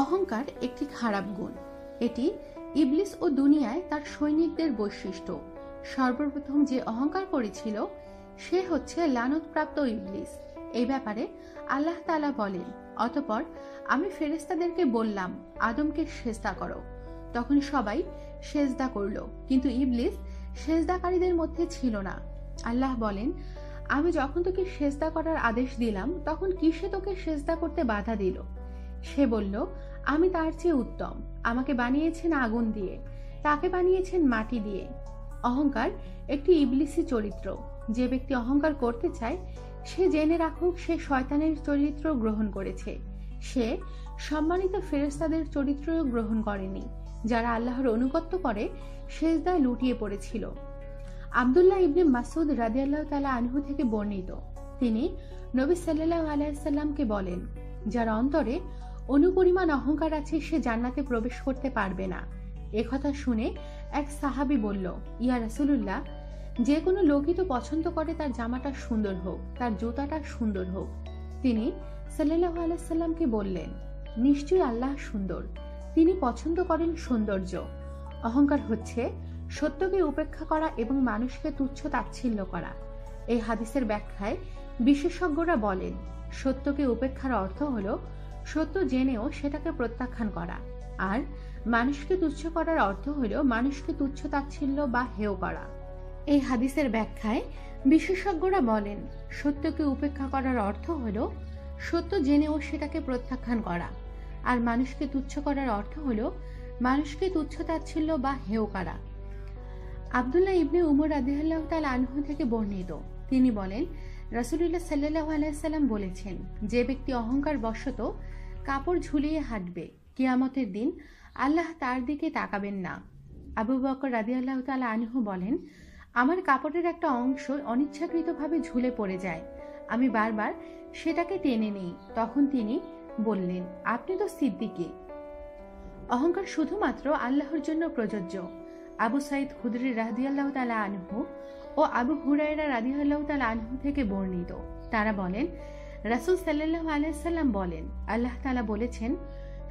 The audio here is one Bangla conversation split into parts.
অহংকার একটি খারাপ গুণ। এটি ইবলিস ও দুনিয়ায় তার সৈনিকদের বৈশিষ্ট্য। সর্বপ্রথম যে অহংকার করেছিল, সে হচ্ছে লানতপ্রাপ্ত ইবলিস। এই ব্যাপারে আল্লাহ তালা বলেন, অতপর আমি ফেরেস্তাদেরকে বললাম, আদমকে সেজদা করো। তখন সবাই সেজদা করল, কিন্তু ইবলিস সেজদাকারীদের মধ্যে ছিল না। আল্লাহ বলেন, আমি যখন তোকে সেজদা করার আদেশ দিলাম, তখন কিসে তোকে সেজদা করতে বাধা দিল? সে বলল, আমি তার চেয়ে উত্তম। আমাকে বানিয়েছেন আগুন দিয়ে। তাকে বানিয়েছেন মাটি দিয়ে। অহংকার একটি ইবলিসি চরিত্র। যে ব্যক্তি অহংকার করতে চায়, সে জেনে রাখুক সে শয়তানের চরিত্র গ্রহণ করেছে। সে সম্মানিত ফেরেস্তাদের চরিত্র গ্রহণ করেনি। যারা আল্লাহর অনুগত্য করে, সেজদায় লুটিয়ে পড়েছিল। আবদুল্লাহ ইবনে মাসুদ রাদিয়াল্লাহ তালা আনহু থেকে বর্ণিত। তিনি নবী সাল্লাহ আলাইসাল্লামকে বলেন, যার অন্তরে অনুপরিমাণ অহংকার আছে, সে জান্নাতে প্রবেশ করতে পারবে না। একথা শুনে এক সাহাবি বলল, ইয়া রাসুলুল্লাহ, যে কোনো লোকই তো পছন্দ করে তার জামাটা সুন্দর হোক, তার জুতাটা সুন্দর হোক। তিনি সাল্লাহ আলাইসাল্লামকে বললেন, নিশ্চয়ই আল্লাহ সুন্দর। তিনি পছন্দ করেন সৌন্দর্য। অহংকার হচ্ছে সত্যকে উপেক্ষা করা এবং মানুষকে তুচ্ছ তাচ্ছিল্য করা। এই হাদিসের ব্যাখ্যায় বিশেষজ্ঞরা বলেন, সত্যকে উপেক্ষার অর্থ হল সত্য জেনেও সেটাকে প্রত্যাখ্যান করা। আর মানুষকে তুচ্ছ করার অর্থ হল মানুষকে তুচ্ছ তাচ্ছিল্য বা হেয় করা। এই হাদিসের ব্যাখ্যায় বিশেষজ্ঞরা বলেন, সত্যকে উপেক্ষা করার অর্থ হল সত্য জেনেও সেটাকে প্রত্যাখ্যান করা। আর মানুষকে তুচ্ছ করার অর্থ হল মানুষকে তুচ্ছ তাচ্ছিল্য বা হেয় করা। আবদুল্লাহ ইবনে উমর আদিহাল্লাহ তাল আনহু থেকে বর্ণিত। তিনি বলেন রাসুলুল্লাহ সাল্লাহ আলাইসাল্লাম বলেছেন, যে ব্যক্তি অহংকার বশত কাপড় ঝুলিয়ে হাঁটবে, কিয়ামতের দিন আল্লাহ তার দিকে তাকাবেন না। আবু বকর রাদি আল্লাহ তালা আনহু বলেন, আমার কাপড়ের একটা অংশ অনিচ্ছাকৃতভাবে ঝুলে পড়ে যায়। আমি বারবার সেটাকে টেনে নিই। তখন তিনি বললেন, আপনি তো সিদ্দিকি। অহংকার শুধুমাত্র আল্লাহর জন্য প্রযোজ্য। আবু সাইদ খুদরি রাহদিয়াল্লাহ তালা আনহু ও আবু হুরাইরা রাদিয়াল্লাহ তালা আনহু থেকে বর্ণিত। তারা বলেন, রাসুল সাল্লাহ আলাইসাল্লাম বলেন, আল্লাহ তালা বলেছেন,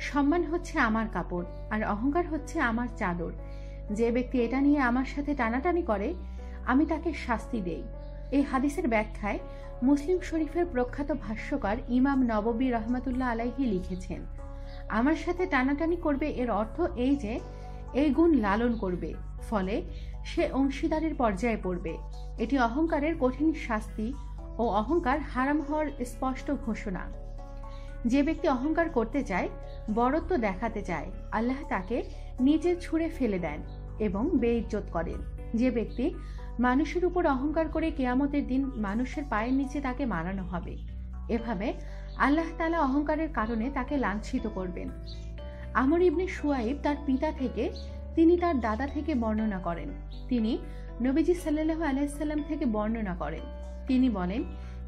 সম্মান হচ্ছে আমার কাপড় আর অহংকার হচ্ছে আমার চাদর। যে ব্যক্তি এটা নিয়ে আমার সাথে টানাটানি করে, আমি তাকে শাস্তি দেই। এই হাদিসের ব্যাখ্যায় মুসলিম শরীফের প্রখ্যাত ভাষ্যকার ইমাম নববী রহমতুল্লাহ আলাইহি লিখেছেন, আমার সাথে টানাটানি করবে এর অর্থ এই যে এই গুণ লালন করবে, ফলে সে অংশীদারের পর্যায়ে পড়বে। এটি অহংকারের কঠিন শাস্তি ও অহংকার হারাম হওয়ার স্পষ্ট ঘোষণা। যে ব্যক্তি অহংকার করতে চায় বড়ত্ব দেখাতে চায়, আল্লাহ তাকে নিচে ছুঁড়ে ফেলে দেন এবং বেইজ্জত করেন। যে ব্যক্তি মানুষের উপর অহংকার করে কেয়ামতের দিন মানুষের পায়ের নিচে তাকে মারানো হবে, এভাবে আল্লাহ তালা অহংকারের কারণে তাকে লাঞ্ছিত করবেন। আমর ইবনে সুয়াইব তার পিতা থেকে, তিনি তার দাদা থেকে বর্ণনা করেন। তিনি নবীজি সাল্লাহ আলাইসাল্লাম থেকে বর্ণনা করেন। তিনি বলেন,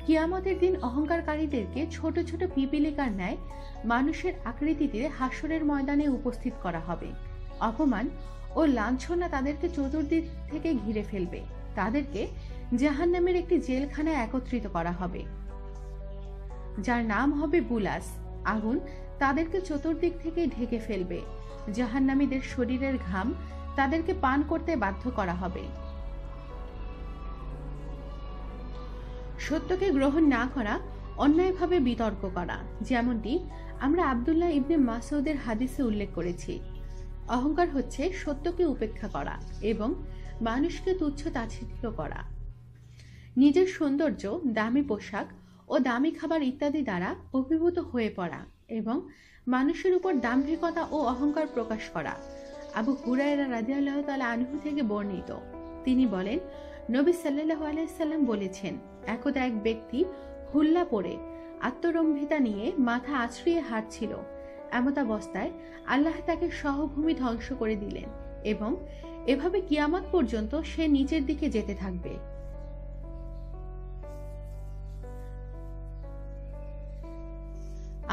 কিয়ামতের দিন অহংকারকারীদেরকে ছোট ছোট পিপিলিকার ন্যায় মানুষের আকৃতিতে হাসরের ময়দানে উপস্থিত করা হবে। অপমান ও লাঞ্ছনা তাদেরকে চতুর্দিক থেকে ঘিরে ফেলবে। তাদেরকে জাহান নামের একটি জেলখানায় একত্রিত করা হবে। যার নাম হবে বুলাস। আগুন তাদেরকে চতুর্দিক থেকে ঢেকে ফেলবে। জাহান্নামীদের শরীরের ঘাম তাদেরকে পান করতে বাধ্য করা হবে। সত্যকে গ্রহণ না করা, অন্যায়ভাবে বিতর্ক করা, যেমনটি আমরা আবদুল্লাহ ইবনে মাসউদের হাদিসে উল্লেখ করেছি। অহংকার হচ্ছে সত্যকে উপেক্ষা করা এবং মানুষকে তুচ্ছ তাচ্ছিল্য করা। নিজের সৌন্দর্য, দামি পোশাক ও দামি খাবার ইত্যাদি দ্বারা অভিভূত হয়ে পড়া। এবং মানুষের উপর দাম্ভিকতা ও অহংকার প্রকাশ করা। আবু হুরায়রা রাজিয়াল্লাহ তালা আনহু থেকে বর্ণিত। তিনি বলেন, নবী সাল্লাহ আলাইসাল্লাম বলেছেন, একদা এক ব্যক্তি হুল্লা পরে আত্মরম্ভিতা নিয়ে মাথা আছড়িয়ে হাঁটছিল। এমতাবস্থায় আল্লাহ তাকে সহভূমি ধ্বংস করে দিলেন এবং এভাবে কিয়ামত পর্যন্ত সে নিচের দিকে যেতে থাকবে।